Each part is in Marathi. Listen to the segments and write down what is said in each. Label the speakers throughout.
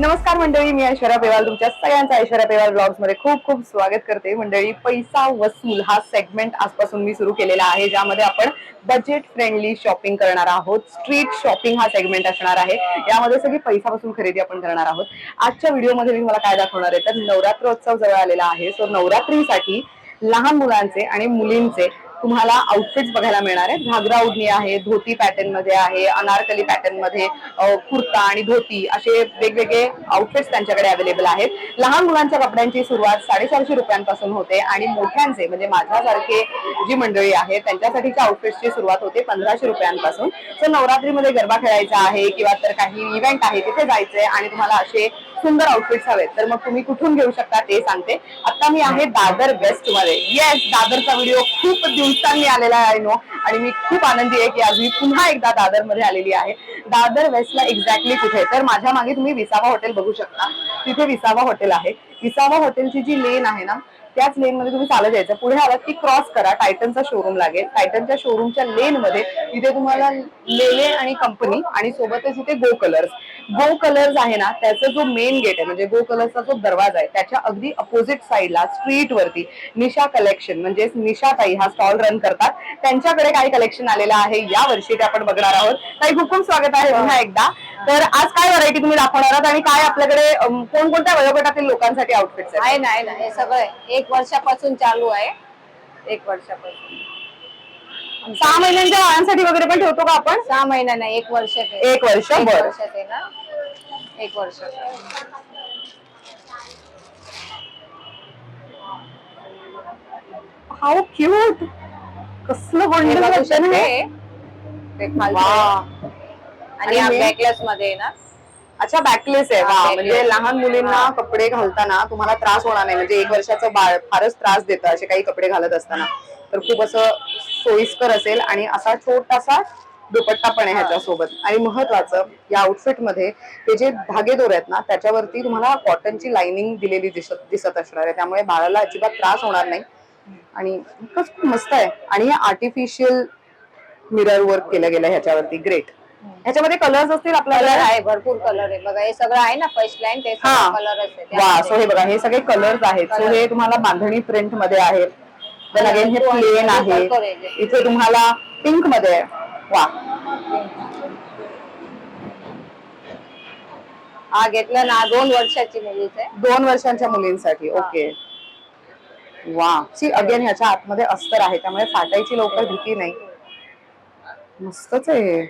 Speaker 1: नमस्कार मंडळी मी ऐश्वर्या पेवाल तुमच्या सगळ्यांचा ऐश्वर्या पेवाल ब्लॉग्समध्ये खूप खूप स्वागत करते. मंडळी पैसा वसूल हा सेगमेंट आजपासून मी सुरू केलेला आहे ज्यामध्ये आपण बजेट फ्रेंडली शॉपिंग करणार आहोत. स्ट्रीट शॉपिंग हा सेगमेंट असणार आहे. यामध्ये सगळी पैसा वसूल खरेदी आपण करणार आहोत. आजच्या व्हिडिओमध्ये मी तुम्हाला काय दाखवणार आहे? तर नवरात्रोत्सव जवळ आलेला आहे. सो नवरात्रीसाठी लहान मुलांचे आणि मुलींचे तुम्हाला आउटफिट्स बघायला मिळणार आहेत. घागरा उडणी आहे धोती पॅटर्नमध्ये आहे अनारकली पॅटर्नमध्ये कुर्ता आणि धोती असे वेगवेगळे आउटफिट्स त्यांच्याकडे अवेलेबल आहेत. लहान मुलांच्या कपड्यांची सुरुवात साडेचारशे रुपयांपासून होते आणि मोठ्यांचे म्हणजे माझ्यासारखे जी मंडळी आहे त्यांच्यासाठीच्या आउटफिट्सची सुरुवात होते पंधराशे रुपयांपासून. सो नवरात्रीमध्ये गरबा खेळायचा आहे किंवा तर काही इव्हेंट आहे तिथे जायचंय आणि तुम्हाला असे सुंदर आउटफिट्स हवेत. तर मग तुम्ही कुठून घेऊ शकता ते सांगते. आता मी आहे दादर वेस्टमध्ये येस दादरचा व्हिडिओ खूप दिवसांनी आलेला आहे नो आणि मी खूप आनंदी आहे की आज मी पुन्हा एकदा दादरमध्ये आलेली आहे. दादर वेस्टला एक्झॅक्टली कुठे? तर माझ्या मागे तुम्ही विसावा हॉटेल बघू शकता. तिथे विसावा हॉटेल आहे. विसावा हॉटेलची जी लेन आहे ना त्याच लेन मध्ये तुम्ही चालत यायचं पुढे आलात की क्रॉस करा. टायटनचा शोरूम लागेल. टायटनच्या शोरूमच्या लेन मध्ये तिथे तुम्हाला लेले आणि कंपनी आणि सोबतच इथे गो कलर्स गो कलर्स आहे ना त्याचा जो मेन गेट आहे म्हणजे गो कलर्सचा जो दरवाजा आहे त्याच्या अगदी अपोजिट साईडला स्ट्रीट वरती निशा कलेक्शन म्हणजे निशा ताई हा स्टॉल रन करतात. त्यांच्याकडे काही कलेक्शन आलेलं आहे या वर्षी ते आपण बघणार आहोत. ताई खूप खूप स्वागत आहे पुन्हा एकदा. तर आज काय व्हरायटी तुम्ही दाखवणार आहात आणि काय आपल्याकडे कोणकोणत्या वयोगटातील लोकांसाठी आउटफिट्स
Speaker 2: आहे ना आहे ना हे सगळं. एक वर्षापासून चालू आहे. एक वर्षापासून.
Speaker 1: सहा महिन्यांच्या बाळांसाठी वगैरे पण ठेवतो का आपण
Speaker 2: सहा महिना नाही एक वर्ष
Speaker 1: एक वर्ष बरं
Speaker 2: वर्षात आहे ना एक वर्ष
Speaker 1: हाऊ क्यूट कसलं
Speaker 2: हे
Speaker 1: बंडल
Speaker 2: बघू
Speaker 1: वाटतं ना
Speaker 2: शकते? ते खालचं
Speaker 1: वा.
Speaker 2: आहे. आणि
Speaker 1: आणि हे?
Speaker 2: बॅकलेस मध्ये आहे ना
Speaker 1: अच्छा बॅकलेस आहे
Speaker 2: हा,
Speaker 1: वा
Speaker 2: backless.
Speaker 1: म्हणजे लहान मुलींना
Speaker 2: हा.
Speaker 1: कपडे घालताना तुम्हाला त्रास होणार नाही म्हणजे एक वर्षाचं बाळ फारच त्रास देतं असे काही कपडे घालत असताना तर खूप असं सोयीस्कर असेल आणि असा छोटासा दुपट्टा पण आहे ह्याच्यासोबत. आणि महत्वाचं या आउटफिटमध्ये हे जे धागेदोरे आहेत ना त्याच्यावरती तुम्हाला कॉटनची लाइनिंग दिलेली दिसत दिसत असणार आहे. त्यामुळे बाळाला अजिबात त्रास होणार नाही. आणि खूप मस्त आहे. आणि हे आर्टिफिशियल मिरर वर्क केलं गेलं ह्याच्यावरती. ग्रेट ह्याच्यामध्ये कलर्स असतील
Speaker 2: कलर
Speaker 1: आपल्याला
Speaker 2: आहे भरपूर कलर आहे. बघा हे सगळं आहे ना फर्स्ट लाईन ते
Speaker 1: हा.
Speaker 2: कलर असते
Speaker 1: वा सो हे बघा हे सगळे कलर्स आहेत. सो. हे तुम्हाला बांधणी प्रिंटमध्ये आहेत Then again हे. प्लेन आहे. इथे तुम्हाला पिंकमध्ये आहे. वा
Speaker 2: हा घेतलं ना दोन वर्षाची मुलीच आहे.
Speaker 1: दोन वर्षांच्या मुलींसाठी ओके. वा सी अगेन ह्याच्या आतमध्ये अस्तर आहे त्यामुळे फाटायची लवकर भीती नाही. मस्तच आहे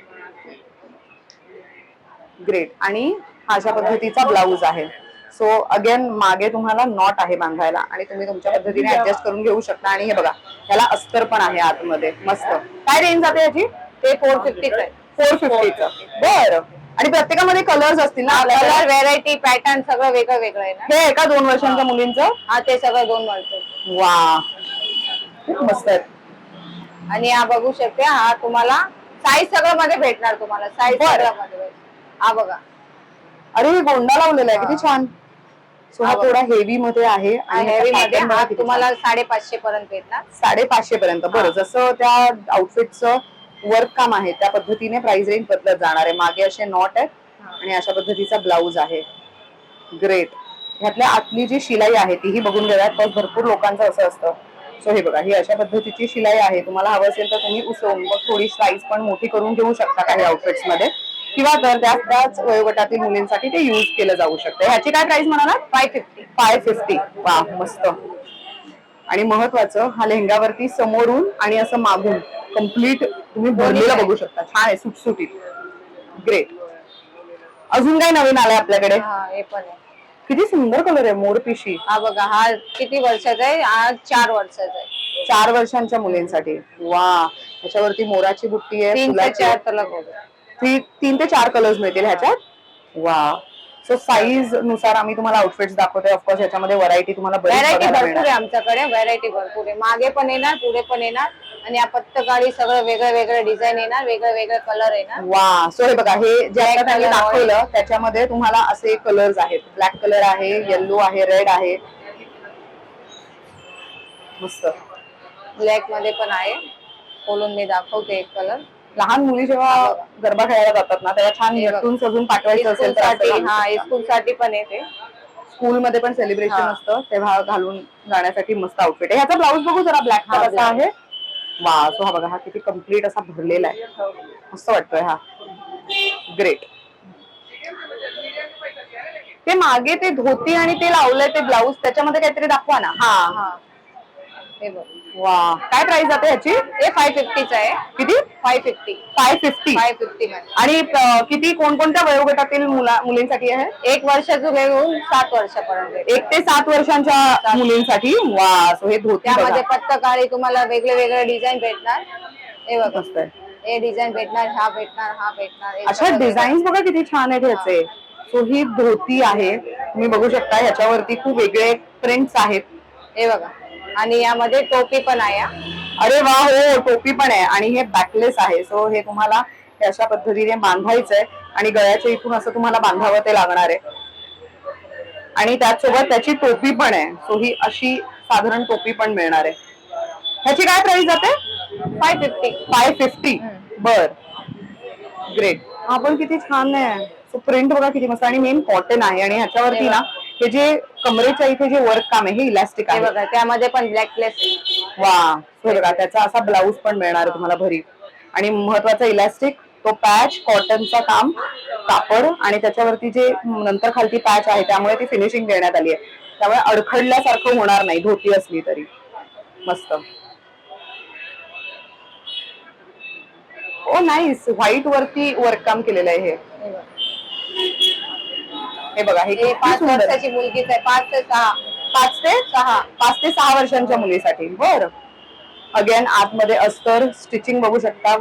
Speaker 1: ग्रेट आणि हा अशा पद्धतीचा ब्लाऊज आहे. सो अगेन मागे तुम्हाला नॉट आहे बांधायला आणि तुम्ही तुमच्या पद्धतीने ऍडजस्ट करून घेऊ शकता. आणि हे बघा ह्याला अस्तर पण आहे आतमध्ये. मस्त. काय रेंज जाते याची?
Speaker 2: ते फोर फिफ्टीच आहे.
Speaker 1: फोर फिफ्टीचं बरं. आणि प्रत्येकामध्ये कलर्स असतील ना?
Speaker 2: कलर व्हेरायटी पॅटर्न सगळं वेगळं वेगळं आहे ना?
Speaker 1: हे का दोन वर्षांच्या मुलींचं?
Speaker 2: हा ते सगळं दोन वर्ष
Speaker 1: वा. खूप मस्त आहे.
Speaker 2: आणि हा बघू शकते हा तुम्हाला साईज सगळं मध्ये भेटणार तुम्हाला. साईज. सगळं मध्ये. हा बघा.
Speaker 1: अरे हे गोंडा लावलेला आहे. किती छान. सो हा. थोडा हेवी मध्ये आहे आणि
Speaker 2: हेवी मध्ये हा तुम्हाला साडेपाचशे पर्यंत
Speaker 1: छान. साडेपाचशे पर्यंत. बरं. जसं त्या आउटफिटचं वर्क काम आहे त्या पद्धतीने प्राइस रेंज बदलत जाणार आहे. मागे असे नॉट आहेत आणि अशा पद्धतीचा ब्लाऊज आहे. ग्रेट ह्यातल्या आतली जी शिलाई आहे तीही बघून घेऊयात तर भरपूर लोकांचं असं असतं. सो हे बघा ही अशा पद्धतीची शिलाई आहे. तुम्हाला हवं असेल तर तुम्ही उसवून मग थोडी साईज पण मोठी करून घेऊ शकता काही आउटफिट्समध्ये. किंवा तर त्याच त्याच वयोगटातील मुलींसाठी ते युज केलं जाऊ शकतं. ह्याची काय प्राइस म्हणाला फाय फिफ्टी फाय फिफ्टी वा मस्त. आणि महत्वाचं हा लेहंगावरती समोरून आणि असं मागून कंप्लीट तुम्ही भरलेलं बघू शकता. छान आहे सुटसुटीत. ग्रेट अजून काय नवीन आलंय आपल्याकडे?
Speaker 2: हा हे पण आहे.
Speaker 1: किती सुंदर कलर आहे मोरपिशी.
Speaker 2: हा बघा हा किती वर्षाचा आहे? हा चार वर्षाचा आहे.
Speaker 1: चार वर्षांच्या मुलींसाठी. वा त्याच्यावरती मोराची बुट्टी आहे
Speaker 2: तीन ते
Speaker 1: फुलाची.
Speaker 2: चार
Speaker 1: ती- तीन ते चार कलर्स मिळतील ह्याच्यात. वा सो साईजनुसार आम्ही तुम्हाला आउटफिट्स दाखवतोय. ऑफकोर्स ह्याच्यामध्ये व्हरायटी तुम्हाला
Speaker 2: व्हरायटी भरपूर. आहे आमच्याकडे. व्हरायटी भरपूर आहे. मागे पण येणार पुढे पण येणार. आणि या पत्तकाळी सगळं वेगळं वेगळं डिझाईन येणार वेगळं वेगळं कलर येणार.
Speaker 1: वा सो हे बघा हे जे आता त्यांनी दाखवलं त्याच्यामध्ये तुम्हाला असे कलर्स आहेत. ब्लॅक कलर आहे येल्लो आहे रेड आहे. मस्त.
Speaker 2: ब्लॅकमध्ये पण आहे. खोलून मी दाखवते एक कलर
Speaker 1: लहान मुली जेव्हा गरबा खेळायला जातात ना तेव्हा छान
Speaker 2: हे.
Speaker 1: नटून सजून पाठवायचं असेल तर असं
Speaker 2: हा स्कूल साठी पण आहे ते.
Speaker 1: स्कूलमध्ये पण सेलिब्रेशन
Speaker 2: हा.
Speaker 1: असतं तेव्हा घालून जाण्यासाठी मस्त आउटफिट आहे. ह्याचा ब्लाऊज बघू जरा ब्लॅक
Speaker 2: हा,
Speaker 1: कसा
Speaker 2: black.
Speaker 1: आहे. वा सो हा बघा हा किती कंप्लीट असा भरलेला आहे. मस्त वाटतोय हा. ग्रेट ते मागे ते धोती आणि ते लावलंय ते ब्लाऊज त्याच्यामध्ये काहीतरी दाखवा ना. हा
Speaker 2: हा. हे बघ.
Speaker 1: वा. काय प्राइस जाते ह्याची?
Speaker 2: हे फाय फिफ्टीच आहे.
Speaker 1: किती?
Speaker 2: Five fifty
Speaker 1: five fifty
Speaker 2: five fifty मध्ये.
Speaker 1: आणि अं, किती कोणकोणत्या वयोगटातील मुला मुलींसाठी आहे?
Speaker 2: एक वर्षाचं घेऊन सात वर्षापर्यंत.
Speaker 1: एक ते सात वर्षांच्या मुलींसाठी? वा सो हे धोती
Speaker 2: त्यामध्ये
Speaker 1: बघा.
Speaker 2: तुम्हाला वेगळे वेगळे डिझाइन भेटणार. हे बघा.
Speaker 1: मस्त आहे.
Speaker 2: हे डिझाइन भेटणार हा भेटणार हा भेटणार. हे
Speaker 1: अशा
Speaker 2: सगळं
Speaker 1: डिझाईन्स बघा किती छान आहेत ह्याचे. सो ही धोती आहे. तुम्ही बघू शकता ह्याच्यावरती खूप वेगळे प्रिंट्स आहेत.
Speaker 2: हे बघा. आणि यामध्ये टोपी पण आहे.
Speaker 1: अरे वा हो टोपी पण आहे. आणि हे बॅकलेस आहे. सो हे तुम्हाला अशा पद्धतीने बांधायचंय. आणि गळ्याच्या इथून असं तुम्हाला बांधावं ते लागणार आहे. आणि त्याचसोबत त्याची टोपी पण आहे. सो ही अशी साधारण टोपी पण मिळणार आहे. ह्याची काय प्राइस जाते?
Speaker 2: फाय फिफ्टी
Speaker 1: फाय फिफ्टी बर. ग्रेट हा पण किती छान आहे. सो प्रिंट बघा किती मस्त. आणि मेन कॉटन आहे. आणि ह्याच्यावरती ना हे जे कमरेच्या इथे जे वर्क काम आहे हे इलास्टिक
Speaker 2: हे
Speaker 1: आहे.
Speaker 2: बघा त्यामध्ये पण ब्लॅक प्लेस
Speaker 1: वा हे बघा त्याचा असा ब्लाऊज पण मिळणार आहे तुम्हाला भरी आणि महत्त्वाचा इलास्टिक तो पॅच कॉटनचा काम कापड आणि त्याच्यावरती जे नंतर खालती पॅच आहे त्यामुळे ती फिनिशिंग देण्यात आली आहे. त्यामुळे अडखडल्यासारखं होणार नाही धोती असली तरी. मस्त. ओ नाईस व्हाईट वरती वर्क काम केलेलं आहे हे. हे बघा हे
Speaker 2: हे
Speaker 1: किती
Speaker 2: पाच
Speaker 1: सुंदर आहे.
Speaker 2: वर्षाची मुलगीच आहे. पाच ते सहा
Speaker 1: पाच ते सहा पाच ते सहा वर्षांच्या मुलीसाठी. बर. अगेन आतमध्ये अस्तर स्टिचिंग बघू शकता.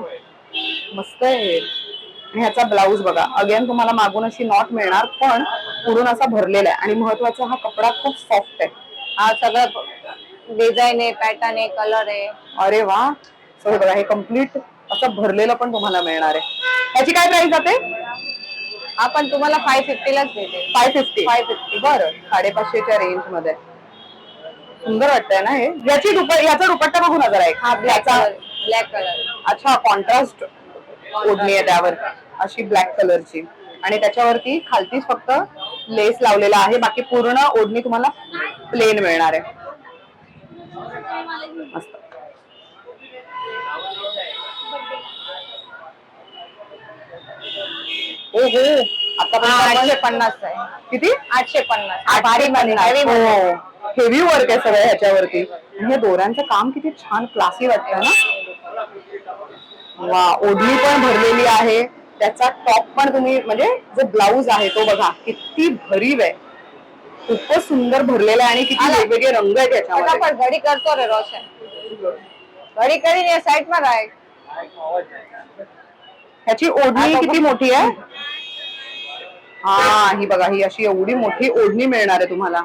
Speaker 1: मस्त आहे. आणि ह्याचा ब्लाऊज बघा. अगेन तुम्हाला मागून अशी नॉट मिळणार पण पुढून असा भरलेला आहे. आणि महत्त्वाचा हा कपडा खूप सॉफ्ट आहे.
Speaker 2: हा सगळं डिझाईन आहे पॅटर्न आहे कलर आहे.
Speaker 1: अरे वा. सो हे बघा हे कंप्लीट असं भरलेलं पण तुम्हाला मिळणार आहे. ह्याची काय प्राइस जाते?
Speaker 2: आपण तुम्हाला फाय फिफ्टीलाच भेटेल
Speaker 1: फाय फिफ्टी
Speaker 2: फाय फिफ्टी
Speaker 1: बरं. साडेपाचशेच्या रेंजमध्ये. सुंदर वाटतंय ना हे? याची दुप याचा दुपट्टा बघू ना जरा एक
Speaker 2: हा ब्लॅक
Speaker 1: याचा-
Speaker 2: कलर ब्लॅक कलर
Speaker 1: अच्छा कॉन्ट्रास्ट ओढणी आहे त्यावर. अशी ब्लॅक कलरची आणि त्याच्यावरती खालतीच फक्त लेस लावलेला आहे. बाकी पूर्ण ओढणी तुम्हाला प्लेन मिळणार आहे. मस्त. ओ हो आता
Speaker 2: आठशे पन्नास आहे.
Speaker 1: किती?
Speaker 2: आठशे पन्नास. भारी मध्ये.
Speaker 1: हो. हेवी वर्क आहे सगळं ह्याच्यावरती. आणि हे दोऱ्यांचं काम किती छान क्लासी वाटतं ना. वा ओढणी पण भरलेली आहे. त्याचा टॉप पण तुम्ही म्हणजे जो ब्लाऊज आहे तो बघा किती भरीव आहे. खूपच सुंदर भरलेला आहे आणि किती
Speaker 2: आला.
Speaker 1: वेगवेगळे रंग आहेत त्याच्यामध्ये
Speaker 2: फटाफट घडी करतो रे रोशन. घडी करीन साईडमध्ये. आहे?
Speaker 1: ह्याची ओढणी किती मोठी आहे? हा ही बघा ही अशी एवढी मोठी ओढणी मिळणार आहे तुम्हाला.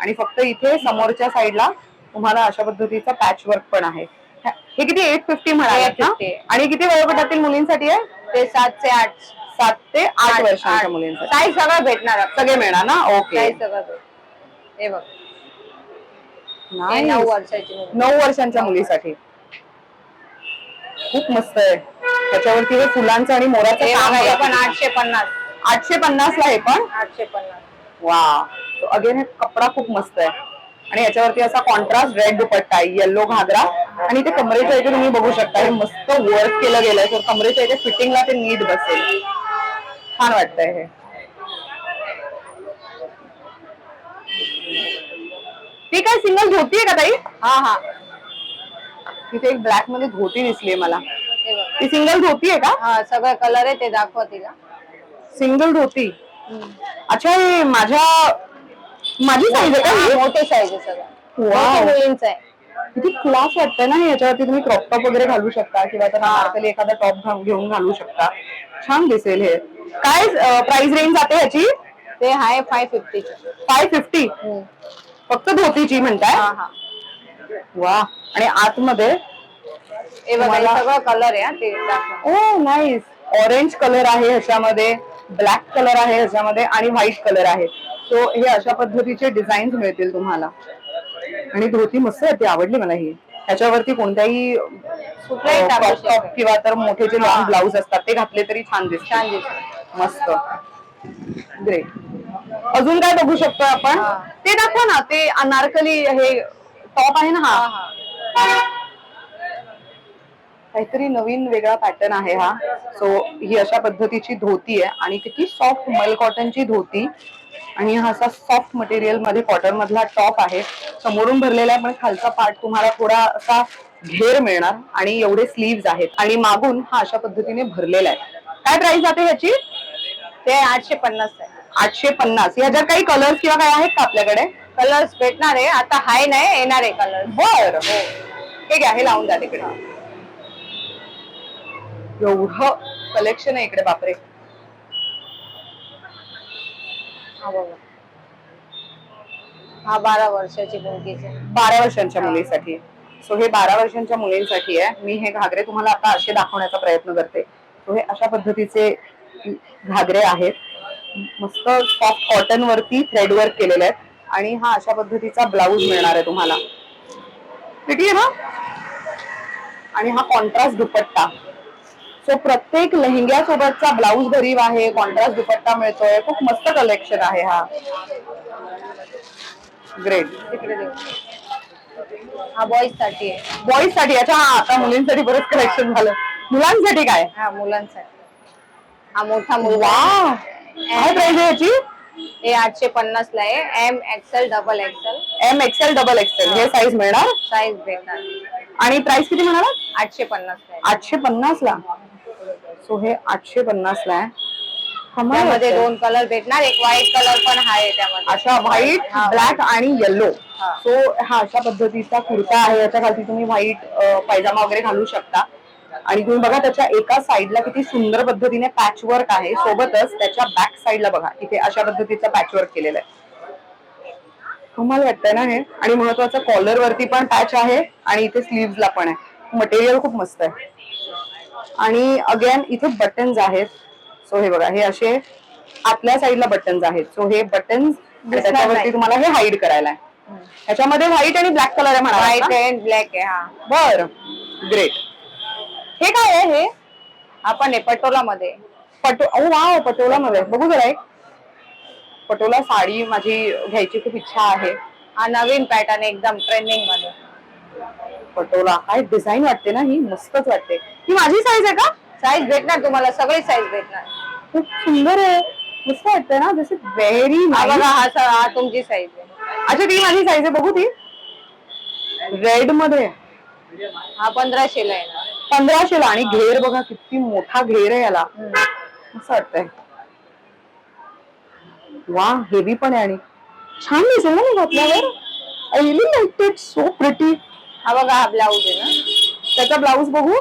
Speaker 1: आणि फक्त इथे समोरच्या साईडला तुम्हाला अशा पद्धतीचा पॅच वर्क पण आहे. हे किती? एट फिफ्टी म्हणाले ना?
Speaker 2: 850.
Speaker 1: आणि किती वयोगटातील मुलींसाठी आहे?
Speaker 2: ते सात ते आठ.
Speaker 1: सात ते आठ वर्षांच्या मुलींसाठी.
Speaker 2: साईज सगळं भेटणार.
Speaker 1: सगळे मिळणार ना? ओके.
Speaker 2: सगळं हे बघ. नऊ
Speaker 1: वर्षांच्या मुलीसाठी. खूप मस्त आहे. त्याच्यावरती हे फुलांचं आणि मोराचं
Speaker 2: हे
Speaker 1: काम
Speaker 2: हे
Speaker 1: आहे.
Speaker 2: पण आठशे पन्नास.
Speaker 1: आठशे पन्नास ला आहे पण?
Speaker 2: आठशे पन्नास.
Speaker 1: वा. अगेन हे कपडा खूप मस्त आहे. आणि याच्यावरती असा कॉन्ट्रास्ट रेड दुपट्टा आहे येल्लो घागरा आणि ते कमरेच्या इथे तुम्ही बघू शकता हे मस्त वर्क केलं गेलंय. तर कमरेच्या इथे फिटिंगला ते नीट बसेल. छान वाटतंय हे. ती काय सिंगल धोती आहे का ताई?
Speaker 2: हा हा.
Speaker 1: तिथे एक ब्लॅकमध्ये धोती दिसली मला.
Speaker 2: हे
Speaker 1: ती सिंगल धोती आहे का?
Speaker 2: हा सगळं कलर आहे ते दाखवा तिला.
Speaker 1: सिंगल धोती. अच्छा हे माझ्या माझी साईज आहे का
Speaker 2: हा? मोठी साईज आहे सगळं.
Speaker 1: Wow.
Speaker 2: मोठी मुलींचं आहे.
Speaker 1: किती क्लास वाटतंय ना. याच्यावरती तुम्ही क्रॉप टॉप वगैरे घालू शकता किंवा नारकली एखादा टॉप घेऊन घालू शकता. छान दिसेल हे. काय प्राइस रेंज जाते ह्याची
Speaker 2: ते आहे फाय फिफ्टीचे
Speaker 1: फाय फिफ्टी फक्त धोतीची म्हणताय?
Speaker 2: हा हा.
Speaker 1: वा आणि आतमध्ये
Speaker 2: हे बघा हे
Speaker 1: तुम्हाला-
Speaker 2: सगळं कलर आहे हा, ते दाखवा.
Speaker 1: ओ नाईस ऑरेंज कलर आहे ह्याच्यामध्ये ब्लॅक कलर आहे ह्याच्यामध्ये आणि व्हाईट कलर आहे. सो हे अशा पद्धतीचे डिझाईन्स मिळतील तुम्हाला. आणि धोती मस्त आहे ती आवडली मला ही. ह्याच्यावरती कोणत्याही
Speaker 2: कुठलाही टाकू
Speaker 1: क्रॉप टॉप किंवा तर मोठे जे. लॉंग ब्लाऊज असतात ते घातले तरी छान दिसतात
Speaker 2: छान दिसत
Speaker 1: मस्त. ग्रेट अजून काय बघू शकतो आपण?
Speaker 2: हा.
Speaker 1: ते दाखवा ना ते अनारकली हे टॉप आहे ना
Speaker 2: हा.
Speaker 1: हा
Speaker 2: हा.
Speaker 1: काहीतरी नवीन वेगळा पॅटर्न आहे हा. सो ही अशा पद्धतीची धोती आहे आणि किती सॉफ्ट मल कॉटनची धोती. आणि हा असा सॉफ्ट मटेरियलमध्ये कॉटन मधला टॉप आहे. समोरून भरलेला आहे पण खालचा पार्ट तुम्हाला थोडा असा घेर मिळणार आणि एवढे स्लीव्ज आहेत. आणि मागून हा अशा पद्धतीने भरलेला आहे. काय प्राइस जाते ह्याची?
Speaker 2: ते आठशे पन्नास आहे.
Speaker 1: आठशे पन्नास. ह्याच्यात काही कलर्स किंवा काय आहेत का आपल्याकडे?
Speaker 2: कलर्स भेटणार आहे. आता हाय नाही येणार आहे कलर
Speaker 1: बर. हो. हे घ्या हे लावून द्या तिकडे. एवढं कलेक्शन आहे इकडे बापरे.
Speaker 2: हा बघा. हा बारा वर्षाची मुलगीचे
Speaker 1: बारा वर्षांच्या मुलीसाठी. सो हे बारा वर्षांच्या मुलींसाठी आहे. मी हे घागरे तुम्हाला आता असे दाखवण्याचा प्रयत्न करते. सो हे अशा पद्धतीचे घागरे आहेत. मस्त सॉफ्ट कॉटन वरती थ्रेड वर्क केलेले आहेत आणि हा अशा पद्धतीचा ब्लाऊज मिळणार आहे तुम्हाला. किती आहे ना? आणि हा कॉन्ट्रास्ट दुपट्टा. सो प्रत्येक लेहंग्या सोबतचा ब्लाऊज भरीव आहे कॉन्ट्रास्ट दुपट्टा मिळतोय खूप मस्त कलेक्शन आहे हा. ग्रेट
Speaker 2: हा बॉईजसाठी आहे.
Speaker 1: बॉईजसाठी अच्छा हा आता मुलींसाठी बरंच कलेक्शन झालं. मुलांसाठी काय?
Speaker 2: हा मुलांसाठी. हा मोठा मुलगा.
Speaker 1: वा! काय प्राइस आहे याची?
Speaker 2: हे आठशे पन्नास ला आहे. M XL double XL
Speaker 1: M XL double XL हे साईज मिळणार?
Speaker 2: साईज भेटणार
Speaker 1: आणि प्राइस किती म्हणाला
Speaker 2: आठशे पन्नास ला आहे.
Speaker 1: आठशे पन्नास ला. सो हे आठशे पन्नास ला आहे.
Speaker 2: त्यामध्ये. दोन कलर भेटणार एक व्हाईट कलर पण आहे त्यामध्ये.
Speaker 1: अशा व्हाईट ब्लॅक आणि येल्लो. सो हा अशा पद्धतीचा कुर्ता आहे. याच्या खाली तुम्ही व्हाईट पायजामा वगैरे घालू शकता. आणि तुम्ही बघा त्याच्या एका साईडला किती सुंदर पद्धतीने पॅच वर्क आहे. सोबतच त्याच्या बॅक साईडला बघा इथे अशा पद्धतीचं पॅच वर्क केलेलं आहे. कमाल वाटतंय ना हे? आणि महत्वाचं कॉलर वरती पण पॅच आहे आणि इथे स्लीव्हला पण आहे. मटेरियल खूप मस्त आहे. आणि अगेन इथे बटन्स आहेत. सो हे बघा हे असे आतल्या साईडला बटन्स आहेत. सो हे बटन्स त्याच्यावरती. तुम्हाला हे हाईड करायला आहे. ह्याच्यामध्ये व्हाईट आणि ब्लॅक कलर आहे
Speaker 2: व्हाईट
Speaker 1: म्हणा
Speaker 2: अँड ब्लॅक आहे हा.
Speaker 1: बर. ग्रेट हे काय आहे हे?
Speaker 2: आपण आहे पटोला मध्ये
Speaker 1: पटो ओ वाव पटोला मध्ये बघू जरा एक. पटोला साडी माझी घ्यायची खूप इच्छा आहे.
Speaker 2: हा नवीन पॅटर्न एकदम ट्रेंडिंगमध्ये.
Speaker 1: पटोला काय डिझाईन वाटते ना ही मस्तच वाटते. ही माझी साईज आहे का?
Speaker 2: साईज भेटणार तुम्हाला सगळी साईज भेटणार.
Speaker 1: खूप सुंदर आहे. मस्त वाटतंय ना जसे व्हेरी
Speaker 2: हा बघा हा स- हा तुमची साईज आहे.
Speaker 1: अच्छा ती माझी साईज आहे बघू ती. रेडमध्ये
Speaker 2: हा पंधराशे ला आहे
Speaker 1: पंधराशे ला आणि घेर बघा किती मोठा घेर आहे याला. असं वाटतंय. वा हेवी पण आहे आणि छान दिसेल ना मी घातल्यावर I really like it so pretty
Speaker 2: हा बघा हा ब्लाऊज आहे ना.
Speaker 1: त्याचा ब्लाऊज बघू.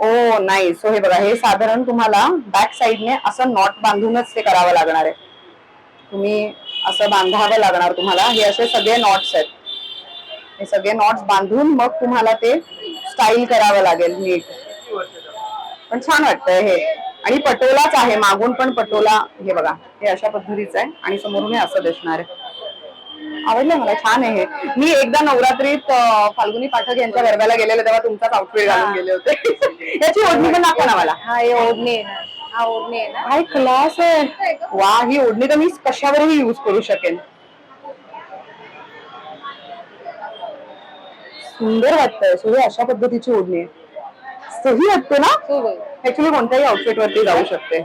Speaker 1: ओ नाही. सो हे बघा हे साधारण तुम्हाला बॅक साईडने असं नॉट बांधूनच ते करावं लागणार आहे. तुम्ही असं बांधावं लागणार तुम्हाला. हे असे सगळे नॉट्स आहेत. हे सगळे नॉट्स बांधून मग तुम्हाला ते स्टाईल करावं लागेल नीट. पण छान वाटतंय हे. आणि पटोलाच आहे. मागून पण पटोला हे बघा हे अशा पद्धतीचं आहे. आणि समोरून हे असं दिसणार आहे. आवडलं मला छान आहे हे. मी एकदा नवरात्रीत अं, फाल्गुनी पाठक यांच्या गरब्याला गेलेले तेव्हा तुमचाच आउटफिट घालून. गेले होते. याची ओढणी पण दाखवा ना मला.
Speaker 2: हा हे ओढणी आहे ना. हा ओढणी आहे ना.
Speaker 1: काय क्लास आहे? वा ही ओढणी तर मी कशावरही युज करू शकेन. सुंदर वाटतंय सो ही अशा पद्धतीची ओढणी. आहे सही वाटते ना?
Speaker 2: खूप.
Speaker 1: ऍक्च्युली कोणत्याही आउटफिट वरती जाऊ शकते.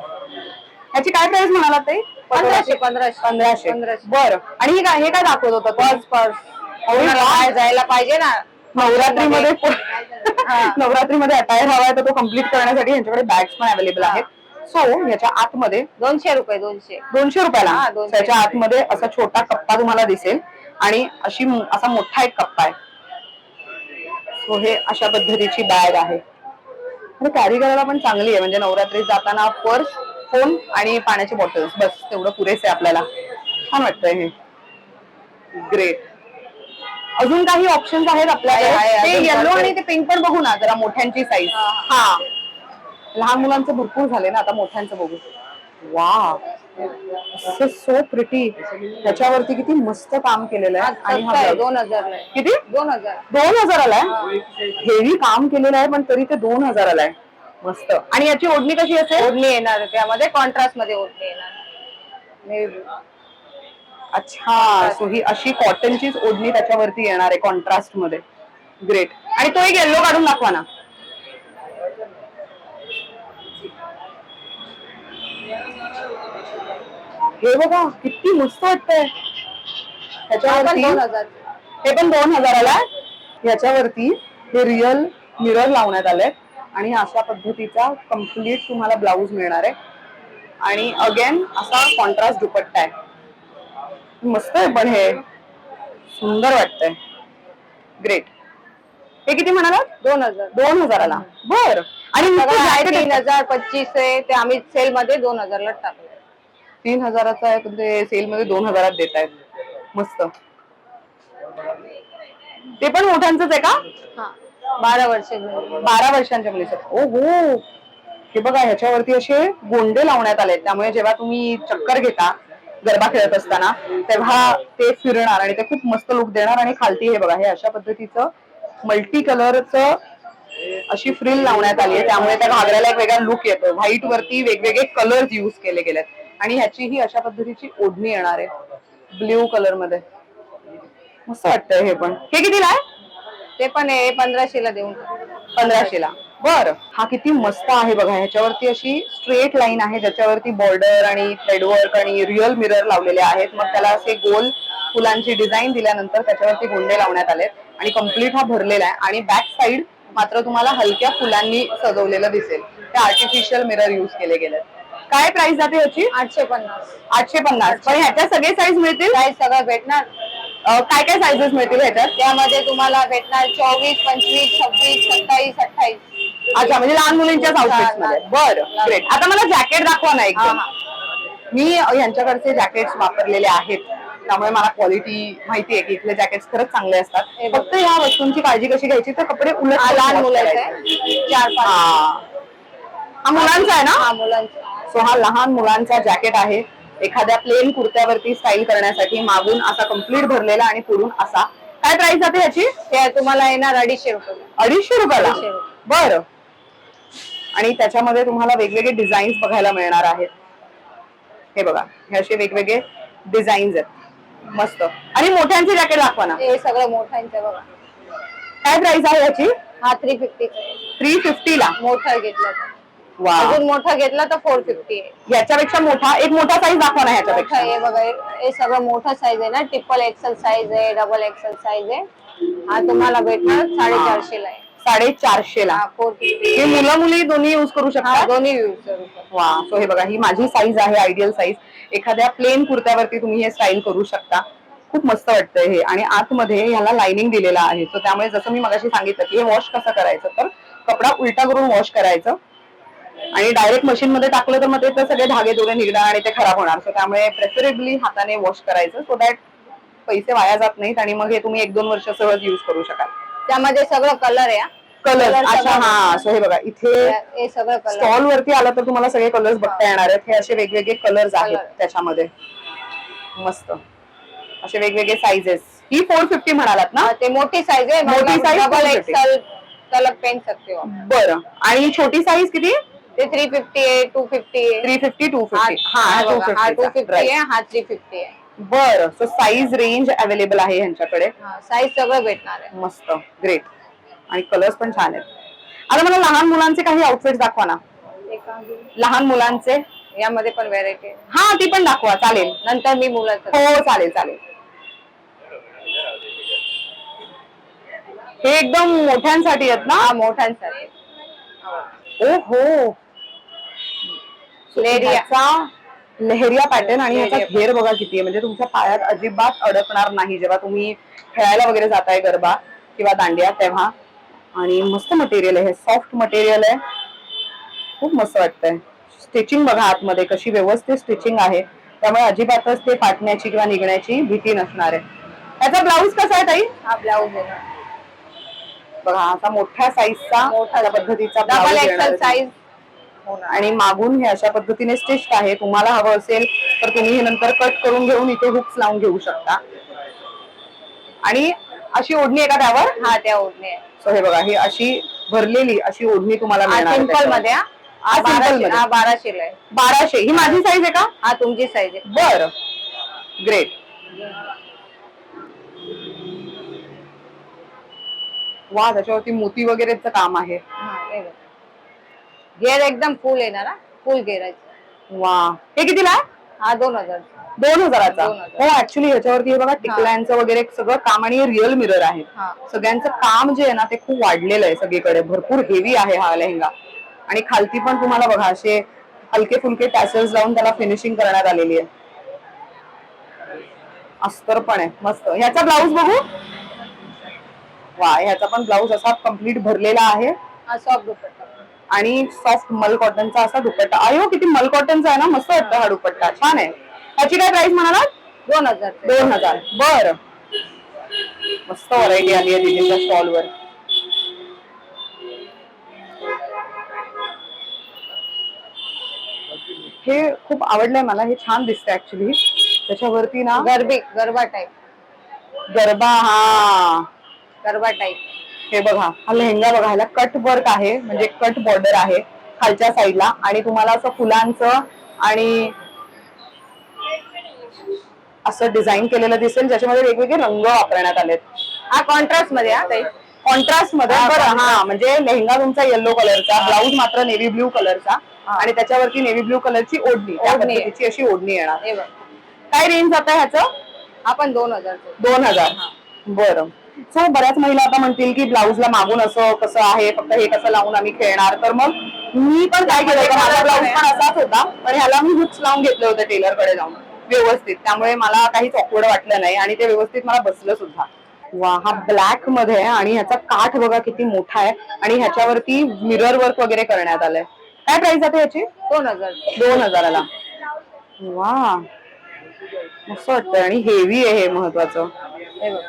Speaker 1: याची काय प्राइस म्हणाला ते
Speaker 2: पंधराशे. पंधराशे.
Speaker 1: पंधराशे.
Speaker 2: पंधराशे.
Speaker 1: बरं. आणि हे काय हे काय दाखवत होतं पर्स पर्स
Speaker 2: जायला पाहिजे ना?
Speaker 1: नवरात्रीमध्ये. नवरात्रीमध्ये अटायर हवा आहे तर तो कंप्लीट करण्यासाठी यांच्याकडे बॅग्स पण अवेलेबल आहेत. सो याच्या आतमध्ये
Speaker 2: दोनशे रुपये दोनशे.
Speaker 1: दोनशे रुपयाला?
Speaker 2: हा.
Speaker 1: त्याच्या आतमध्ये असा छोटा कप्पा तुम्हाला दिसेल आणि अशी असा मोठा एक कप्पा आहे. सो हे अशा पद्धतीची बॅग आहे. आणि कॅरी करायला पण चांगली आहे. म्हणजे नवरात्रीत जाताना पर्स फोन आणि पाण्याचे बॉटल्स बस तेवढं पुरेसे आहे आपल्याला. छान वाटतंय हे. ग्रेट अजून काही ऑप्शन्स आहेत आपल्याकडे?
Speaker 2: आहे, आहे,
Speaker 1: ते
Speaker 2: अजून
Speaker 1: येलो
Speaker 2: भरपूर.
Speaker 1: आणि ते पिंक पण बघू ना जरा मोठ्यांची साईज
Speaker 2: हा,
Speaker 1: लहान मुलांचे भरपूर झाले ना आता मोठ्यांचं बघू. वा सो प्रिटी त्याच्यावरती किती मस्त काम केलेलं आहे. आणि हा blouse.
Speaker 2: दोन हजार
Speaker 1: किती?
Speaker 2: दोन हजार.
Speaker 1: दोन हजाराला आहे हेवी काम केलेलं आहे पण तरी ते दोन हजाराला आहे मस्त. आणि याची ओढणी कशी असेल?
Speaker 2: ओढणी येणार त्यामध्ये कॉन्ट्रास्टमध्ये ओढणी येणार.
Speaker 1: अच्छा सो ही अशी कॉटनचीच ओढणी त्याच्यावरती येणार आहे कॉन्ट्रास्टमध्ये. ग्रेट आणि तो एक येल्लो काढून दाखवा ना. हे बघा किती मस्त वाटतंय.
Speaker 2: हा
Speaker 1: त्याच्यावरती हे पण दोन हजाराला याच्यावरती हे रिअल मिरर लावण्यात आलंय. आणि अशा पद्धतीचा कंप्लीट तुम्हाला ब्लाऊज मिळणार आहे. आणि अगेन असा कॉन्ट्रास्ट दुपट्टा आहे. मस्त आहे पण हे. सुंदर वाटतंय. ग्रेट हे किती म्हणालात
Speaker 2: दोन हजार.
Speaker 1: दोन हजाराला. बर. आणि
Speaker 2: तीन हजार पच्चीस आहे ते आम्ही सेल मध्ये दोन हजारला टाकले
Speaker 1: तीन हजाराचं आहे पण ते सेल मध्ये दोन हजारात देत आहेत. मस्त. ते पण मोठ्यांचंच आहे का?
Speaker 2: हा. बारा वर्ष
Speaker 1: बारा वर्षांच्या मुलीसाठी ओ हो हे बघा ह्याच्यावरती असे गोंडे लावण्यात आले त्यामुळे जेव्हा तुम्ही चक्कर घेता गरबा खेळत असताना तेव्हा ते फिरणार आणि ते खूप मस्त लुक देणार आणि खालती हे बघा हे अशा पद्धतीचं मल्टी कलरचं अशी फ्रिल लावण्यात आली आहे. त्यामुळे त्या घागऱ्याला एक वेगळा लुक येतो व्हाईट वरती वेगवेगळे कलर्स युज केले गेलेत. आणि ह्याची ही अशा पद्धतीची ओढणी येणार आहे. ब्ल्यू कलरमध्ये. मस्त वाटतंय हे पण. हे कितीला आहे?
Speaker 2: ते पण आहे पंधराशेला देऊन.
Speaker 1: पंधराशेला. बर. हा किती मस्त आहे बघा ह्याच्यावरती अशी स्ट्रेट लाईन आहे ज्याच्यावरती बॉर्डर आणि थ्रेडवर्क आणि रिअल मिरर लावलेले आहेत. मग त्याला असे गोल फुलांची डिझाईन दिल्यानंतर त्याच्यावरती गोंडे लावण्यात आलेत. आणि कंप्लीट हा भरलेला आहे. आणि बॅक साइड मात्र तुम्हाला हलक्या फुलांनी सजवलेलं दिसेल. ते आर्टिफिशियल मिरर युज केले गेले काय प्राइस जाते याची
Speaker 2: आठशे पन्नास.
Speaker 1: आठशे पन्नास. पण ह्याच्या सगळे साईज मिळतील?
Speaker 2: प्राइस सगळं भेटणार.
Speaker 1: काय काय साईजेस मिळतील ह्याच्यात?
Speaker 2: त्यामध्ये तुम्हाला भेटणार चोवीस पंचवीस छव्वीस सत्तावीस अठ्ठावीस.
Speaker 1: अच्छा म्हणजे लहान मुलींच्याच आउटफिट्समध्ये. बरं ग्रेट आता मला जॅकेट दाखवा ना एकदम.
Speaker 2: हा,
Speaker 1: मी यांच्याकडचे जॅकेट्स वापरलेले आहेत. त्यामुळे मला क्वालिटी माहिती आहे की इथले जॅकेट्स खरंच चांगले असतात. फक्त या वस्तूंची काळजी कशी घ्यायची तर कपडे उलट
Speaker 2: लहान मुलाचं. चार
Speaker 1: हा. मुलांचा आहे ना?
Speaker 2: हा मुलांचं.
Speaker 1: सो हा लहान मुलांचा जॅकेट आहे. एखाद्या प्लेन कुर्त्यावरती स्टाईल करण्यासाठी मागून असा कंप्लीट भरलेला आणि पुढून असा. काय प्राइस जाते याची
Speaker 2: तुम्हाला येणार अडीचशे रुपये.
Speaker 1: अडीचशे रुपयाला. बर. आणि त्याच्यामध्ये तुम्हाला वेगवेगळे डिझाईन्स बघायला मिळणार आहेत. हे बघा हे असे वेगवेगळे डिझाईन्स आहेत. मस्त. आणि मोठ्यांचे जॅकेट दाखवा ना.
Speaker 2: हे सगळं मोठ्यांचं बघा.
Speaker 1: काय प्राइस आहे याची
Speaker 2: हा थ्री फिफ्टीचा आहे.
Speaker 1: थ्री फिफ्टी ला.
Speaker 2: मोठा घेतला
Speaker 1: वा
Speaker 2: अजून मोठा घेतला तर फोर फिफ्टी आहे
Speaker 1: याच्यापेक्षा मोठा एक मोठा साईज दाखवा ना
Speaker 2: मोठा
Speaker 1: ह्याच्यापेक्षा
Speaker 2: आहे बघा हे- हे सगळं मोठा साईज आहे ना ट्रिपल एक्सेल साईज आहे डबल एक्सेल साईज आहे. हा तुम्हाला भेटणार साडेचारशे ला आहे.
Speaker 1: साडेचारशे ला.
Speaker 2: हा फोर फिफ्टी
Speaker 1: हे मुलं मुली दोन्ही युज करू
Speaker 2: हा
Speaker 1: शकतात?
Speaker 2: दोन्ही यूज करू शकतो
Speaker 1: वा सो हे बघा ही माझी साईज आहे आयडियल साईज एखाद्या प्लेन कुर्त्यावरती तुम्ही हे स्टाईल करू शकता. खूप मस्त वाटतंय हे. आणि आतमध्ये ह्याला लाइनिंग दिलेला आहे. सो त्यामुळे जसं मी मगाशी सांगितलं की हे वॉश कसं करायचं तर कपडा उलटा करून वॉश करायचं. आणि डायरेक्ट मशीन मध्ये टाकलं तर मग ते सगळे धागे दोरे निघणार आणि ते खराब होणार. सो त्यामुळे प्रेफरेबली हाताने वॉश करायचं. सो दॅट पैसे वाया जात नाहीत आणि मग हे तुम्ही एक दोन वर्ष सहज युज करू शकाल.
Speaker 2: त्यामध्ये सगळं कलर आहे हा.
Speaker 1: कलर
Speaker 2: Colour
Speaker 1: अच्छा
Speaker 2: सगळं
Speaker 1: हा सो हे बघा इथे
Speaker 2: हे सगळं कलर
Speaker 1: स्टॉल वरती आलं तर तुम्हाला सगळे कलर्स बघता येणार आहेत. हे असे वेगवेगळे कलर्स आहेत
Speaker 2: Colour.
Speaker 1: त्याच्यामध्ये. मस्त. असे वेगवेगळे साईजेस ही फोर फिफ्टी म्हणालात ना?
Speaker 2: ते मोठी साईज आहे.
Speaker 1: मोठी size
Speaker 2: डबल
Speaker 1: 450.
Speaker 2: एक्सेल कलर पेन सकते हो
Speaker 1: बरं. आणि छोटी साईज किती?
Speaker 2: ते थ्री फिफ्टी आहे टू फिफ्टी आहे.
Speaker 1: थ्री फिफ्टी टू
Speaker 2: हा
Speaker 1: फिफ्टी हा टू
Speaker 2: हा टू फिफ्टी
Speaker 1: फिफ्टी
Speaker 2: आहे हा थ्री फिफ्टी आहे.
Speaker 1: बरं सो साईज रेंज अवेलेबल आहे ह्यांच्याकडे.
Speaker 2: हा साईज सगळं भेटणार आहे.
Speaker 1: मस्त ग्रेट आणि कलर्स पण छान आहेत. आता मला लहान मुलांचे काही आउटफिट दाखवा ना. लहान मुलांचे?
Speaker 2: यामध्ये पण व्हेरायटी आहे.
Speaker 1: हा ती पण दाखवा चालेल.
Speaker 2: नंतर मी मुलाचं
Speaker 1: हो चालेल चालेल. हे एकदम मोठ्यांसाठी आहेत ना?
Speaker 2: मोठ्यांसाठी.
Speaker 1: ओ हो लेहरिया पॅटर्न आणि
Speaker 2: लेहरिया
Speaker 1: घेर बघा किती आहे. म्हणजे तुमच्या पायात अजिबात अडकणार नाही. जेव्हा तुम्ही खेळायला वगैरे जाताय गरबा किंवा दांडिया तेव्हा. आणि मस्त मटेरियल आहे. सॉफ्ट मटेरियल आहे. खूप मस्त वाटतंय. स्टिचिंग बघा आतमध्ये कशी व्यवस्थित स्टिचिंग आहे. त्यामुळे अजिबातच ते फाटण्याची किंवा निघण्याची भीती नसणार आहे. त्याचा ब्लाऊज कसा आहे ताई?
Speaker 2: हा ब्लाऊज आहे
Speaker 1: बघा असा मोठ्या साईजचा
Speaker 2: मोठा
Speaker 1: मोठ्या पद्धतीचा
Speaker 2: डबल एक्सेल. साईज हो.
Speaker 1: आणि मागून हे अशा पद्धतीने स्टिच्ड आहे. तुम्हाला हवं असेल तर तुम्ही हे नंतर कट करून घेऊन इथे हुक्स लावून घेऊ शकता. आणि अशी ओढणी आहे का त्यावर?
Speaker 2: हा त्या ओढणी आहे.
Speaker 1: सो हे बघा ही अशी भरलेली अशी ओढणी तुम्हाला मिळणार
Speaker 2: सिंपल. मध्ये बाराशे
Speaker 1: बाराशे. ही माझी साईज आहे का?
Speaker 2: हा तुमची साईज आहे.
Speaker 1: बर. ग्रेट वा त्याच्यावरती मोती वगैरेच काम आहे.
Speaker 2: हा, हे बघ. गेअर एकदम फुल येणार हा? फुल गेअराचे
Speaker 1: वा. हे कितीला? आहे
Speaker 2: हा दोन हजार.
Speaker 1: दोन हजाराचा?
Speaker 2: दोन हजार.
Speaker 1: हो ऍक्च्युली ह्याच्यावरती हे बघा टिकल्यांचं वगैरे सगळं काम आणि रिअल मिरर आहे.
Speaker 2: हा.
Speaker 1: सगळ्यांचं काम जे आहे ना ते खूप वाढलेलं आहे सगळीकडे. भरपूर हेवी आहे हा लेहंगा. आणि खालती पण तुम्हाला बघा असे हलके फुलके टॅसल्स लावून त्याला फिनिशिंग करण्यात आलेली आहे. अस्तर पण आहे. मस्त. ह्याचा ब्लाऊज बघू? वा ह्याचा पण ब्लाऊज असा कंप्लीट भरलेला आहे.
Speaker 2: हा सॉफ्ट दुपट्टा.
Speaker 1: आणि सॉफ्ट मल कॉटनचा असा दुपट्टा. अयो किती मल कॉटनचा आहे ना? मस्त वाटतं हा दुपट्टा. छान आहे. ह्याची काय प्राइस म्हणाला
Speaker 2: दोन हजार.
Speaker 1: दोन हजार. बर. मस्त व्हरायटी आली आहे तिच्या स्टॉलवर हे खूप आवडलंय मला. हे छान दिसतंय ऍक्च्युली त्याच्यावरती ना
Speaker 2: गरबी गरबा टाईप
Speaker 1: गरबा हा.
Speaker 2: गरबा टाईप
Speaker 1: हे बघा हा लेहंगा बघा ह्याला कट वर्क आहे म्हणजे कट बॉर्डर आहे खालच्या साईडला आणि तुम्हाला असं फुलांचं आणि असं डिझाईन केलेलं दिसेल ज्याच्यामध्ये वेगवेगळे रंग वापरण्यात आलेत.
Speaker 2: हा कॉन्ट्रास्टमध्ये हा ताई. कॉन्ट्रास्टमध्ये
Speaker 1: बरं. हा म्हणजे लेहंगा तुमचा येल्लो कलरचा ब्लाऊज मात्र नेव्ही ब्ल्यू कलरचा आणि त्याच्यावरती नेव्ही ब्ल्यू कलरची ओढणी
Speaker 2: ओढणी.
Speaker 1: पद्धतीची अशी ओढणी येणार.
Speaker 2: हे बघ.
Speaker 1: काय रेंज आहे ह्याचं?
Speaker 2: आपण दोन हजार.
Speaker 1: दोन हजार. बरं. सो बऱ्याच महिला आता म्हणतील की ब्लाऊजला मागून असं कसं आहे फक्त हे कसं लावून आम्ही खेळणार? तर मग मी पण काय केलं होतं माझा ब्लाऊज पण असाच होता पण ह्याला मी हुक्स लावून घेतले होते टेलरकडे जाऊन व्यवस्थित. त्यामुळे मला काहीच ऑकवर्ड वाटलं नाही आणि ते व्यवस्थित मला बसलं सुद्धा. वा हा ब्लॅकमध्ये आहे आणि ह्याचा काठ बघा किती मोठा आहे आणि ह्याच्यावरती मिरर वर्क वगैरे करण्यात आलंय. काय प्राइस जाते ह्याची
Speaker 2: दोन हजार.
Speaker 1: दोन हजाराला. वा मस्त वाटतंय आणि हेवी आहे हे महत्वाचं.
Speaker 2: हे बघ.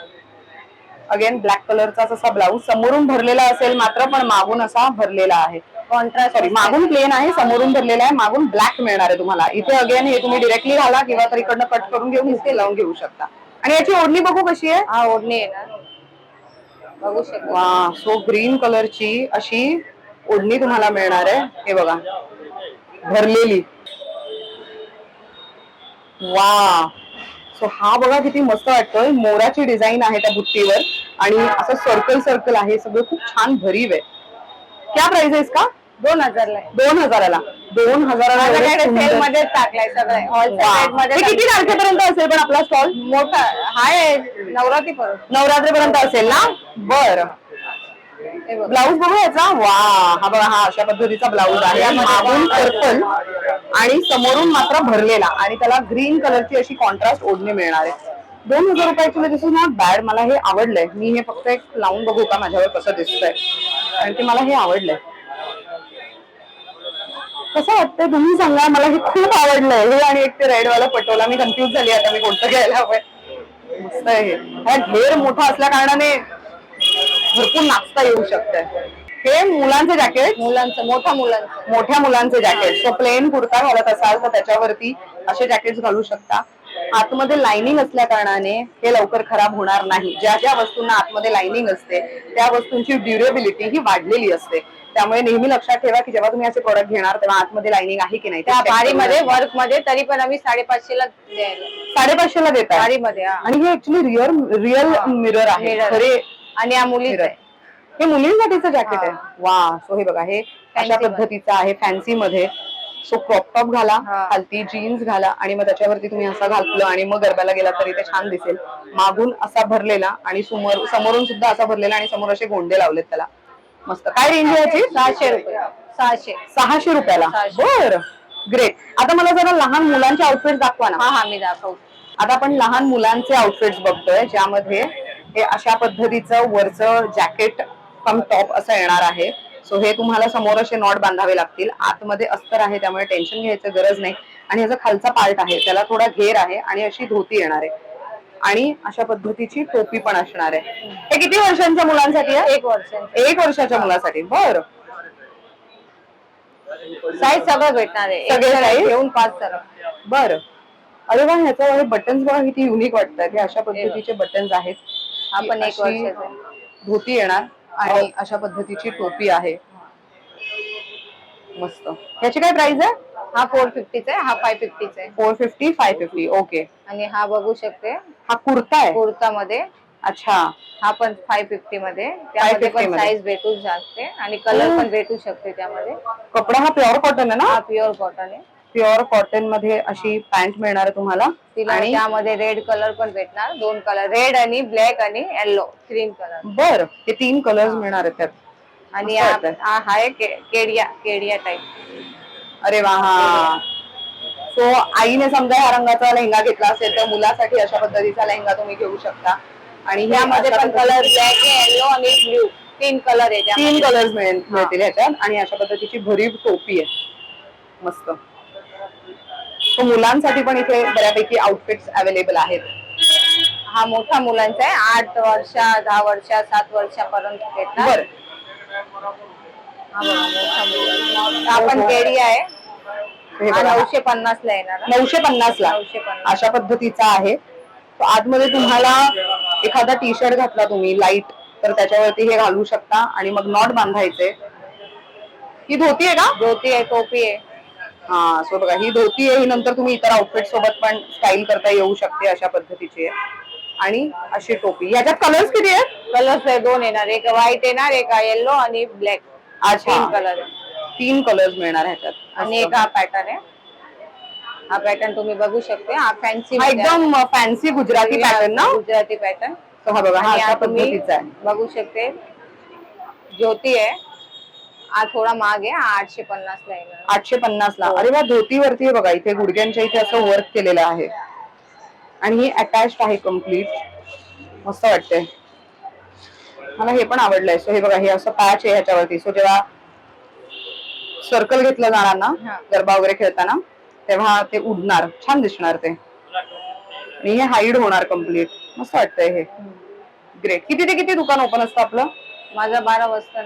Speaker 1: अगेन ब्लॅक कलरचा असा ब्लाऊज समोरून भरलेला असेल मात्र पण मागून असा भरलेला आहे.
Speaker 2: कॉन्ट्रास्ट
Speaker 1: सॉरी मागून प्लेन आहे समोरून भरलेला आहे मागून ब्लॅक मिळणार आहे तुम्हाला. इथे अगेन हे तुम्ही डिरेक्टली घाला किंवा तर इकडनं कट करून घेऊन इथे लावून घेऊ शकता. आणि याची ओढणी बघू कशी आहे?
Speaker 2: हा ओढणी येणार बघू शकतो.
Speaker 1: वा सो ग्रीन कलरची अशी ओढणी तुम्हाला मिळणार आहे. हे बघा. भरलेली. वा. सो हा बघा किती मस्त वाटतोय. मोराची डिझाईन आहे त्या बुट्टीवर. आणि असं सर्कल सर्कल आहे. सगळं खूप छान भरीव आहे. क्या प्राइस आहे इसका?
Speaker 2: दोन हजारला
Speaker 1: दोन हजाराला. दोन हजाराला
Speaker 2: टाकलाय सगळं. मध्ये
Speaker 1: किती तारखेपर्यंत असेल पण आपला स्टॉल
Speaker 2: मोठा. हाय नवरात्री
Speaker 1: नवरात्रीपर्यंत असेल ना? बर.
Speaker 2: बघ.
Speaker 1: ब्लाऊज बघू याचा? वा हा बघा हा अशा पद्धतीचा ब्लाऊज आहे. पर्पल आणि समोरून मात्र भरलेला. आणि त्याला ग्रीन कलरची अशी कॉन्ट्रास्ट ओढणी मिळणार आहे. दोन हजार रुपयाची दिस इज नॉट बॅड मला हे आवडलंय. मी हे फक्त एक लावून बघू का माझ्यावर कसं दिसतंय. कारण की मला हे आवडलंय. कसं वाटतंय? तुम्ही सांगा. मला हे खूप आवडलंय. हे आणि एक ते रेड वाला पटोला. मी कन्फ्युज झाली आता. मी कोणतं घ्यायला हवंय? मस्त आहे हे. ढेर मोठा असल्या कारणाने भरपूर नाचता येऊ शकतंय. हे मुलांचे जॅकेट
Speaker 2: मुलांचं मोठ्या मुलांचं.
Speaker 1: मोठ्या मुलांचे जॅकेट सो प्लेन कुर्ता घालत असाल तर त्याच्यावरती असे जॅकेट घालू शकता. आतमध्ये लाइनिंग असल्या कारणाने हे लवकर खराब होणार नाही. ज्या ज्या वस्तूंना आतमध्ये लाइनिंग असते त्या वस्तूंची ड्युरेबिलिटी ही वाढलेली असते. त्यामुळे नेहमी लक्षात ठेवा की जेव्हा तुम्ही असे प्रोडक्ट घेणार तेव्हा आतमध्ये लाइनिंग आहे की नाही?
Speaker 2: त्या. वर्कमध्ये तरी पण आम्ही साडेपाचशे ला द्यायला
Speaker 1: साडेपाचशेला देतात. आणि हे ऍक्च्युली रिअल रिअल मिरर आहे. खरे
Speaker 2: आणि या मुलीच. आहे
Speaker 1: हे मुलींसाठीचं जॅकेट आहे. वा सो हे बघा हे अशा. पद्धतीचं आहे फॅन्सी मध्ये सो क्रॉप टॉप घाला. खालती जीन्स घाला आणि मग त्याच्यावरती तुम्ही असं घातलं आणि मग गरब्याला गेला तरी ते छान दिसेल. मागून असा भरलेला आणि समोर समोरून सुद्धा असा भरलेला आणि समोर असे गोंडे लावलेत त्याला. मस्त. काय रेंज आहे याची?
Speaker 2: सहाशे रुपये. सहाशे.
Speaker 1: सहाशे रुपयाला. बर. ग्रेट आता मला जरा लहान मुलांचे आउटफिट दाखवा ना.
Speaker 2: हा हा मी दाखवतो
Speaker 1: आता आपण लहान मुलांचे आउटफिट्स बघतोय ज्यामध्ये हे अशा पद्धतीचं वरचं जॅकेट कम टॉप असं येणार आहे. सो हे तुम्हाला समोर असे नॉट बांधावे लागतील. आतमध्ये अस्तर आहे त्यामुळे टेन्शन घ्यायचं गरज नाही. आणि ह्याचा खालचा पार्ट आहे त्याला थोडा घेर आहे आणि अशी धोती येणार आहे. आणि अशा पद्धतीची टोपी पण असणार आहे. हे किती वर्षांच्या मुलांसाठी आहे?
Speaker 2: एक वर्ष
Speaker 1: एक वर्षाच्या मुलासाठी. बर.
Speaker 2: साईज सगळं भेटणार आहे.
Speaker 1: सगळे size?
Speaker 2: घेऊन पाच सर्व
Speaker 1: बर. अरे वा ह्याच्यावर बटन्स बघा किती युनिक वाटतात. हे अशा पद्धतीचे बटन्स आहेत.
Speaker 2: हा पण
Speaker 1: ही
Speaker 2: एक आहे.
Speaker 1: धोती येणार. आणि अशा पद्धतीची टोपी आहे. मस्त. ह्याची काय प्राइस आहे?
Speaker 2: हा फोर फिफ्टीचा आहे हा फाय फिफ्टीचा आहे.
Speaker 1: Four fifty five fifty okay
Speaker 2: आणि हा बघू शकते.
Speaker 1: हा कुर्ता आहे?
Speaker 2: कुर्ता मध्ये
Speaker 1: अच्छा.
Speaker 2: हा पण फाय फिफ्टी मध्ये. त्यामध्ये
Speaker 1: 550
Speaker 2: पण. साईज भेटू शकते आणि कलर. पण भेटू शकते त्यामध्ये.
Speaker 1: कपडा हा प्युअर कॉटन आहे ना?
Speaker 2: हा प्युअर कॉटन आहे.
Speaker 1: प्युअर कॉटनमध्ये अशी पॅन्ट मिळणार आहे तुम्हाला.
Speaker 2: तिला
Speaker 1: आणि
Speaker 2: त्यामध्ये रेड कलर पण भेटणार. दोन कलर रेड आणि ब्लॅक आणि येल्लो क्रीम कलर
Speaker 1: बर हे तीन कलर्स मिळणार आहेत त्यात.
Speaker 2: आणि हा
Speaker 1: वाटतंय.
Speaker 2: हा आहे के- केडिया केडिया टाईप
Speaker 1: अरे वा हा. सो आईने समजा ह्या रंगाचा लेहंगा घेतला असेल तर मुलासाठी अशा पद्धतीचा लेहंगा तुम्ही घेऊ शकता. आणि
Speaker 2: त्यामध्ये
Speaker 1: अशा
Speaker 2: पण कलर ब्लॅक येल्लो आणि ब्ल्यू तीन कलर आहे
Speaker 1: तीन. कलर्स मिळेल मिळतील ह्याच्यात. आणि अशा पद्धतीची भरीव टोपी आहे. मस्त. So, मुलांसाठी पण इथे बऱ्यापैकी आउटफिट्स अवेलेबल आहेत.
Speaker 2: हा मोठा मुलांचा आहे. आठ वर्ष दहा वर्ष सात वर्षापर्यंत भेटणार
Speaker 1: बर.
Speaker 2: हा बघा, मोठा मुलगा. हा पण केडिया आहे. नऊशे पन्नास ला येणार.
Speaker 1: नऊशे पन्नास. ला अशा पद्धतीचा आहे. तो आतमध्ये तुम्हाला एखादा टी शर्ट घातला तुम्ही लाइट तर त्याच्यावरती हे घालू शकता. आणि मग नॉट बांधायचे. ही धोती आहे का?
Speaker 2: धोती आहे टोपी आहे.
Speaker 1: हा सो बघा ही धोती आहे ही नंतर तुम्ही इतर आउटफिट सोबत पण स्टाईल करता येऊ शकते अशा पद्धतीची आहे. आणि अशी टोपी. याच्यात कलर्स किती आहेत?
Speaker 2: कलर्स आहे दोन येणार. एक व्हाईट येणार एक येल्लो आणि ब्लॅक
Speaker 1: अच्छा.
Speaker 2: तीन कलर आहे
Speaker 1: तीन कलर्स मिळणार ह्याच्यात.
Speaker 2: आणि एक हा पॅटर्न आहे. हा पॅटर्न तुम्ही बघू शकते. हा फॅन्सी
Speaker 1: हा एकदम फॅन्सी गुजराती पॅटर्न ना?
Speaker 2: गुजराती पॅटर्न
Speaker 1: So हा बघा हा अशा पद्धतीचा आहे.
Speaker 2: बघू शकते. ज्योती आहे. हा थोडा महाग आहे आठशे पन्नास ला येणार.
Speaker 1: आठशे पन्नास ला.
Speaker 2: हो.
Speaker 1: अरे वा धोतीवरती हे बघा इथे गुडघ्यांच्या इथे असं वर्क केलेलं आहे. आणि ही अटॅच आहे कंप्लीट मस्त वाटते मला हे पण आवडलंय. सो हे बघा हे असं पॅच आहे ह्याच्यावरती. सो जेव्हा सर्कल घेतलं जाणार ना. गरबा वगैरे खेळताना तेव्हा ते उडणार. छान दिसणार ते. आणि हे हाईड होणार कंप्लीट मस्त वाटतंय हे. ग्रेट किती ते किती दुकान ओपन असतं आपलं?
Speaker 2: माझा बारा वाजता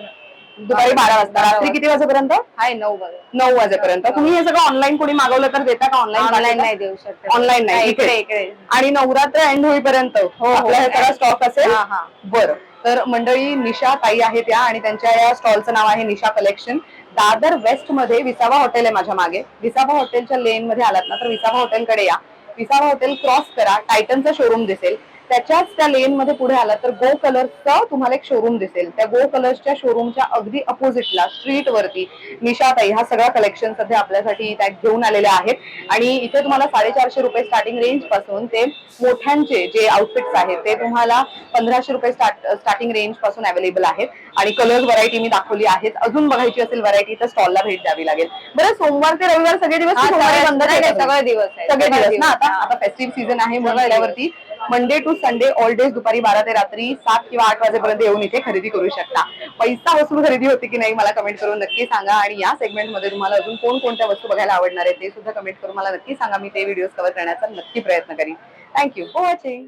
Speaker 1: दुपारी बारा वाजता. रात्री किती वाजेपर्यंत?
Speaker 2: हाय नऊ
Speaker 1: नऊ वाजेपर्यंत. तुम्ही हे सगळं ऑनलाईन कोणी मागवलं तर देता का?
Speaker 2: ऑनलाईन
Speaker 1: ऑनलाईन
Speaker 2: नाही देऊ शकत.
Speaker 1: ऑनलाईन नाही.
Speaker 2: इकडे
Speaker 1: इकडे. आणि नवरात्र एंड होईपर्यंत हे सगळा स्टॉक असेल?
Speaker 2: हा, हा.
Speaker 1: बरं. तर मंडळी निशा ताई आहेत त्या आणि त्यांच्या या स्टॉलचं नाव आहे निशा कलेक्शन दादर वेस्टमध्ये विसावा हॉटेल आहे माझ्या मागे. विसावा हॉटेलच्या लेन मध्ये आलात ना तर विसावा हॉटेलकडे या. विसावा हॉटेल क्रॉस करा. टायटनचं शोरूम दिसेल. त्याच्याच त्या लेन मध्ये पुढे आला तर गो कलर्सचं तुम्हाला एक शोरूम दिसेल. त्या गो कलर्सच्या शोरूमच्या अगदी अपोजिटला स्ट्रीट वरती निशाताई हा सगळा कलेक्शन सध्या आपल्यासाठी त्या घेऊन आलेल्या आहेत. आणि इथे तुम्हाला साडेचारशे रुपये स्टार्टिंग रेंजपासून ते मोठ्यांचे जे आउटफिट्स आहेत ते तुम्हाला पंधराशे रुपये स्टार्टिंग रेंजपासून अवेलेबल आहेत. आणि कलर्स व्हरायटी मी दाखवली आहेत. अजून बघायची असेल व्हरायटी तर स्टॉलला भेट द्यावी लागेल. बरं सोमवार ते रविवार सगळे दिवस
Speaker 2: सगळे-
Speaker 1: बंद
Speaker 2: दिवस.
Speaker 1: सगळे दिवस ना. आता? आता फेस्टिव्ह सीझन आहे म्हटल्यावरती. Monday to Sunday all days दुपारी बारा ते रात्री सात किंवा आठ वाजेपर्यंत येऊन इथे खरेदी करू शकता. पैसा वसूल खरेदी होती की नाही मला कमेंट करून नक्की सांगा आणि या सेगमेंटमध्ये तुम्हाला अजून कोण कोणत्या वस्तू बघायला आवडणार आहे ते सुद्धा कमेंट करून मला नक्की सांगा. मी ते व्हिडिओ कव्हर करण्याचा नक्की प्रयत्न करीन. Thank you for watching